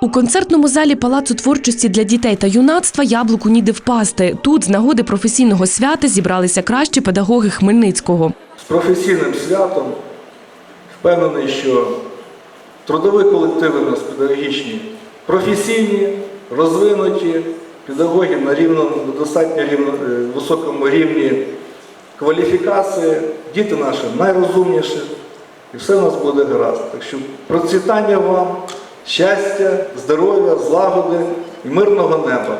У концертному залі Палацу творчості для дітей та юнацтва яблуку ніде впасти. Тут з нагоди професійного свята зібралися кращі педагоги Хмельницького. з професійним святом. Впевнений, що трудові колективи у нас педагогічні, професійні, розвинуті, педагоги на рівно, достатньо рівно, е, високому рівні кваліфікації, діти наші найрозумніші, і все у нас буде гаразд. Так що процвітання вам, щастя, здоров'я, злагоди і мирного неба.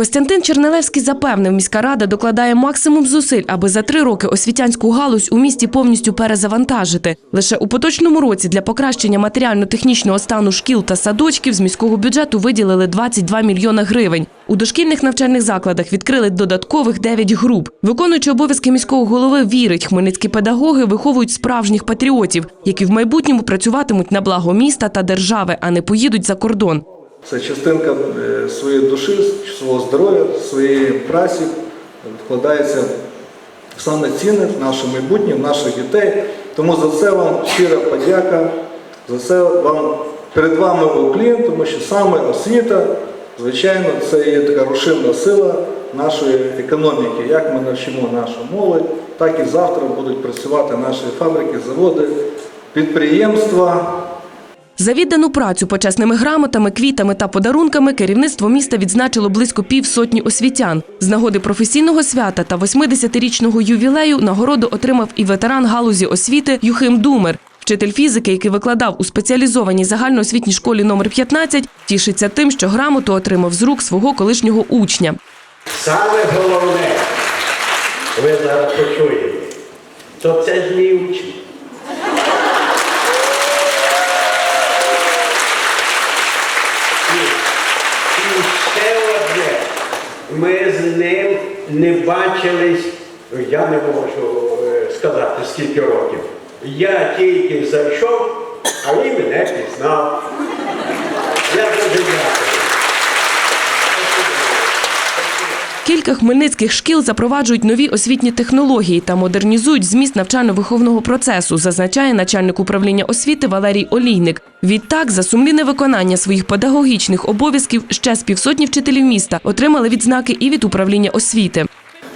Костянтин Чернелевський запевнив, міська рада докладає максимум зусиль, аби за три роки освітянську галузь у місті повністю перезавантажити. Лише у поточному році для покращення матеріально-технічного стану шкіл та садочків з міського бюджету виділили 22 мільйони гривень. У дошкільних навчальних закладах відкрили додаткових 9 груп. Виконуючи обов'язки міського голови, вірить, хмельницькі педагоги виховують справжніх патріотів, які в майбутньому працюватимуть на благо міста та держави, а не поїдуть за кордон. Це частинка е, своєї душі, свого здоров'я, своєї праці вкладається саме цінне в наше майбутнє, в наших дітей. Тому за це вам щира подяка, за це вам перед вами уклін, тому що саме освіта, звичайно, це є така рушивна сила нашої економіки. Як ми навчимо нашу молодь, так і завтра будуть працювати наші фабрики, заводи, підприємства. За віддану працю почесними грамотами, квітами та подарунками керівництво міста відзначило близько півсотні освітян. З нагоди професійного свята та 80-річного ювілею нагороду отримав і ветеран галузі освіти Юхим Думер. Вчитель фізики, який викладав у спеціалізованій загальноосвітній школі номер 15, тішиться тим, що грамоту отримав з рук свого колишнього учня. Саме головне, ви зараз почуєте, то це ж мій учень. І, і ще одне, ми з ним не бачились, я не можу е, сказати скільки років. Я тільки зайшов, Кілька хмельницьких шкіл запроваджують нові освітні технології та модернізують зміст навчально-виховного процесу, зазначає начальник управління освіти Валерій Олійник. Відтак, за сумлінне виконання своїх педагогічних обов'язків ще з півсотні вчителів міста отримали відзнаки і від управління освіти.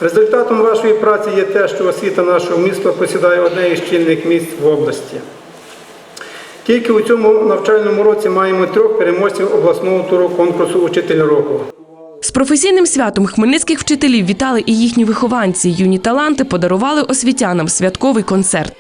Результатом вашої праці є те, що освіта нашого міста посідає одне із чільних місць в області. Тільки у цьому навчальному році маємо трьох переможців обласного туру конкурсу Учитель року. Професійним святом хмельницьких вчителів вітали і їхні вихованці. Юні таланти подарували освітянам святковий концерт.